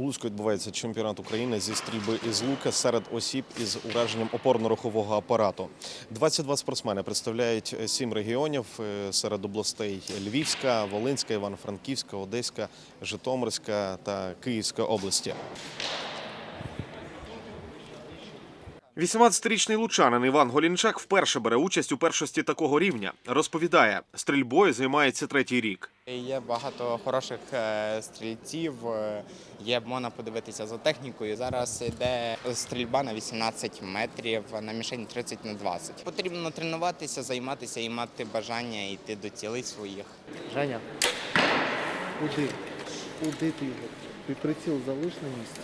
У Луцьку відбувається чемпіонат України зі стрільби із лука серед осіб із ураженням опорно-рухового апарату. 22 спортсмени представляють сім регіонів е, серед областей Львівська, Волинська, Івано-Франківська, Одеська, Житомирська та Київська області. 18-річний лучанин Іван Голінчак вперше бере участь у першості такого рівня. Розповідає, стрільбою займається третій рік. Є багато хороших е, стрільців, е, є можна подивитися за технікою. Зараз йде стрільба на 18 метрів, на мішені 30 на 20. Потрібно тренуватися, займатися і мати бажання йти до цілей своїх. Женя, куди? Куди ти його? Ти приціл залиш на місці.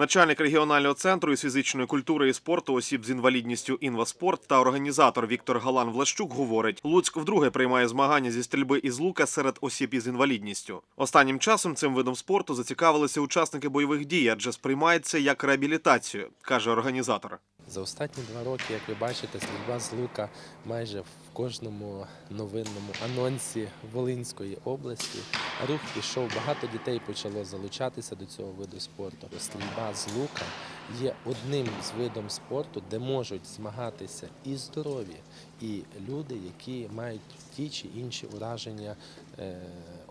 Начальник регіонального центру із фізичної культури і спорту осіб з інвалідністю «Інваспорт» та організатор Віктор Галан Влащук говорить, Луцьк вдруге приймає змагання зі стрільби із лука серед осіб із інвалідністю. Останнім часом цим видом спорту зацікавилися учасники бойових дій, адже сприймається як реабілітацію, каже організатор. За останні два роки, як ви бачите, стрільба з лука майже в кожному новинному анонсі Волинської області. Рух пішов, багато дітей почало залучатися до цього виду спорту. Стрільба з лука є одним з видом спорту, де можуть змагатися і здорові, і люди, які мають ті чи інші ураження е,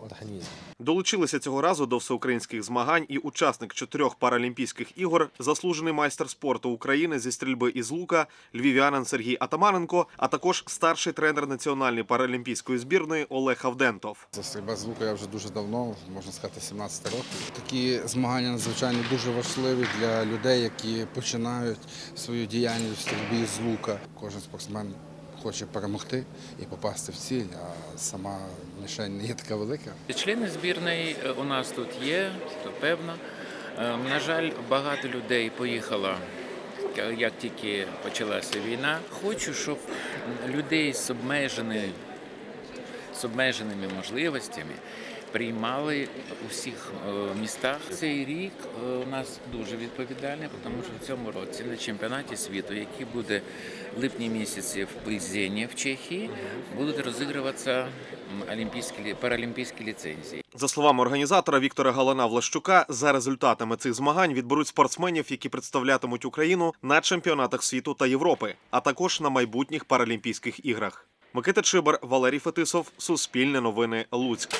організму. Долучилися цього разу до всеукраїнських змагань і учасник чотирьох паралімпійських ігор, заслужений майстер спорту України зі стрільби із лука, львів'янин Сергій Атаманенко, а також старший тренер національної паралімпійської збірної Олег Авдентов. За стрільба з лука я вже дуже давно, можна сказати, 17 років. Такі змагання надзвичайно дуже важливі для людей, які починають свою діяльність в стрільбі з лука. Кожен спортсмен хоче перемогти і попасти в ціль, а сама мішень не є така велика. Члени збірної е, у нас тут є, то певно. Е, На жаль, багато людей поїхало, е, як тільки почалася війна. Хочу, щоб людей з обмеженими, з обмеженими можливостями приймали у всіх е, містах. Цей рік е, у нас дуже відповідальний, тому що в цьому році на чемпіонаті світу, який буде в липні місяці в Плзені в Чехії, будуть розігруватися олімпійські паралімпійські ліцензії. За словами організатора Віктора Галана Влащука, за результатами цих змагань відберуть спортсменів, які представлятимуть Україну на чемпіонатах світу та Європи, а також на майбутніх паралімпійських іграх. Микита Чибар, Валерій Фетисов, Суспільне новини, Луцьк.